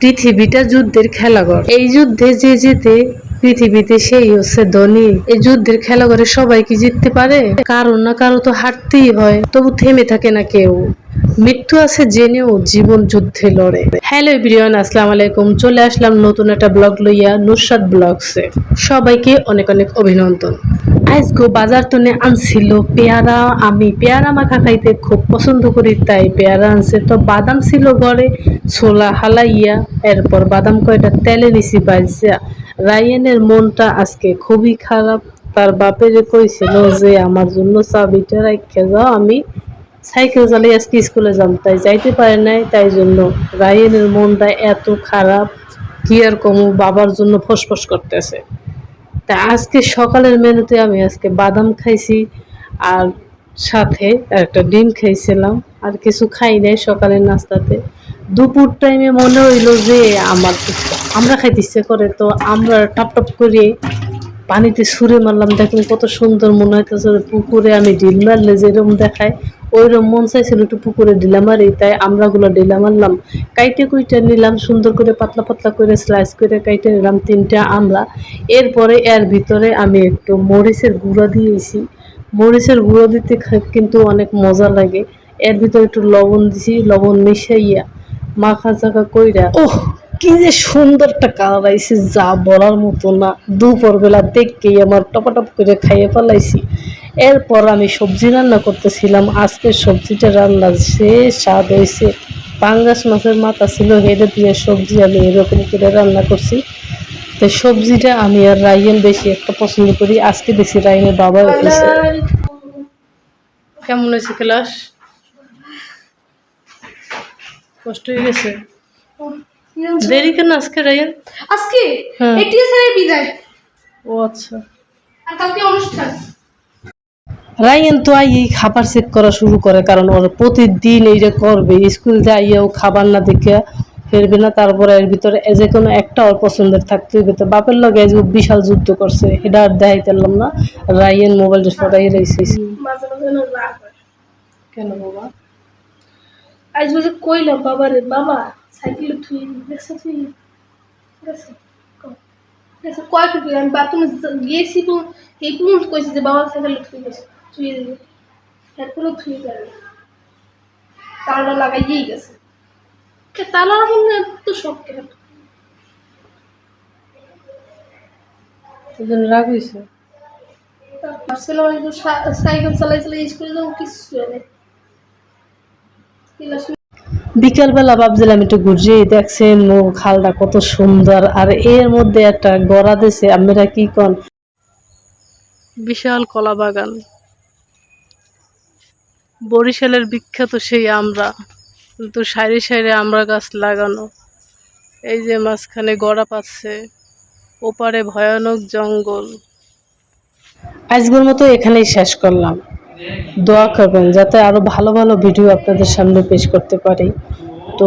পৃথিবীটা যুদ্ধের খেলাঘর। এই যুদ্ধে যে জিতে পৃথিবীতে সেই হচ্ছে ধনী। এই যুদ্ধের খেলাঘরে সবাই কি জিততে পারে? কারও না কারও তো হারতেই হয়। তবু থেমে থাকে না কেউ। মৃত্যু আছে জেনেও জীবন যুদ্ধে লড়ে। হ্যালো এভরিওয়ান, আসসালামু আলাইকুম। চলে আসলাম নতুন একটা ব্লগ লইয়া, নুসরাত ব্লগসে। সবাইকে অনেক অনেক অভিনন্দন। আজকে বাজার টনে আনছিল পেয়ারা। আমি পেয়ারা মাখা খাইতে খুব পছন্দ করি, তাই পেয়ারা আনছে। তো বাদাম ছিল ঘরে, ছোলা হালাইয়া, এরপর বাদাম কয়টা তেলে নিছি বাজা রায়ানের মনটা আজকে খুবই খারাপ। তার বাপের কইছিল যে, আমার জন্য চাবিটা রাখে যাও, আমি সাইকেল চালিয়ে আজকে স্কুলে যাম। তাই যাইতে পারে নাই, তাই জন্য রায়ানের মনটা এত খারাপ। কি আর কমু, বাবার জন্য ফসফস করতেছে। তা আজকে সকালের মেনুতে আমি আজকে বাদাম খাইছি আর সাথে একটা ডিম খাইছিলাম। আর কিছু খাই নাই সকালের নাস্তাতে। দুপুর টাইমে মনে হইল যে আমার আমরা খাইতে ইচ্ছে করে, তো আমরা টপ টপ করে পানিতে সুরে মারলাম দেখুন কত সুন্দর মনে হইতেছে পুকুরে আমি ডিল মারলে যেরকম দেখায়, ওইরকম মন চাইছিল একটু পুকুরে ডিলা মারি, তাই আমরাগুলো ডিলা মারলাম। কাইটে কুইটে নিলাম, সুন্দর করে পাতলা পাতলা করে স্লাইস করে কাইটে নিলাম তিনটা আমরা এরপরে এর ভিতরে আমি একটু মরিচের গুঁড়ো দিয়েছি। মরিচের গুঁড়ো দিতে কিন্তু অনেক মজা লাগে। এর ভিতরে একটু লবণ দিছি, লবণ মিশাইয়া মাখা চাকা কইরা ওহ! কি যে সুন্দর একটা কালার আইছে যা বলার মতো না। দুপুর বেলা দেখকেই আমার টপাটপ করে খাইয়ে ফেলাইছি। এরপর আমি সবজি রান্না করতেছিলাম। আজকের সবজিটা রান্না সে স্বাদ হয়েছে। পাঙ্গাস মাছের মাথা ছিল হেডে দিয়ে সবজি আমি এরকম করে রান্না করছি। তো সবজিটা আমি আর রাইয়ান বেশি একটা পছন্দ করি। আজকে দেখছি রাইনের বাবা কেমন হয়েছে ক্লাস? কষ্ট হয়ে গেছে? দেরি কেন আজকে রাইয়ান আজকে? হ্যাঁ। এটি স্যারের বিদায়। ও আচ্ছা। আর কালকে অনুষ্ঠান। রায়ান তো আই খাবার চেক করা শুরু করে কারণ ওর প্রতিদিন এইটা করবে স্কুল যাইয়াও খাবার না দেখে ফেরবে না তারপরে এর ভিতরে যে কোনো একটা ওর পছন্দের থাকতে হইবে। তো বাপের লগে আজকে বিশাল যুদ্ধ করছে এটা আর দেখাই পারলাম না। রায়ান মোবাইলটা সরাই রয়েছে হয়। কেন বাবা? আজ বলছে কইলাম বাবা রে বাবা সাইকেলে থুই গেছে তুই গেছে। গেছে কয় টুকু আমি বাথরুমে গিয়েছি তো এই পুরুষ কইছে যে বাবা সাইকেলে থুই গেছে থুই দিবে এরপরে থুই যাবে তালা লাগাইয়েই গেছে। তালা লাগাই না তো শখ কেন রাগ হয়েছে সাইকেল চালাই চালাই স্কুলে যাব কিছু নেই। ক্লাস বিকালবেলা ভাবছিলাম একটু ঘুরছি দেখছেন ও খালটা কত সুন্দর আর এর মধ্যে একটা গড়া দিছে আপনারা কি কন? বিশাল কলা বাগান। বরিশালের বিখ্যাত সেই আমরা কিন্তু সাইডে সাইডে আমরা গাছ লাগানো। এই যে মাঝখানে গড়া পাচ্ছে ওপারে ভয়ানক জঙ্গল। আজকের মতো এখানেই শেষ করলাম। দোয়া করবেন যাতে আরও ভালো ভালো ভিডিও আপনাদের সামনে পেশ করতে পারি। তো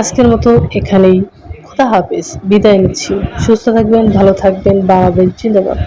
আজকের মতো এখানেই। খুদা হাফিজ। বিদায় নিচ্ছি। সুস্থ থাকবেন, ভালো থাকবেন, বাড়াবেন জিন্দাবাদ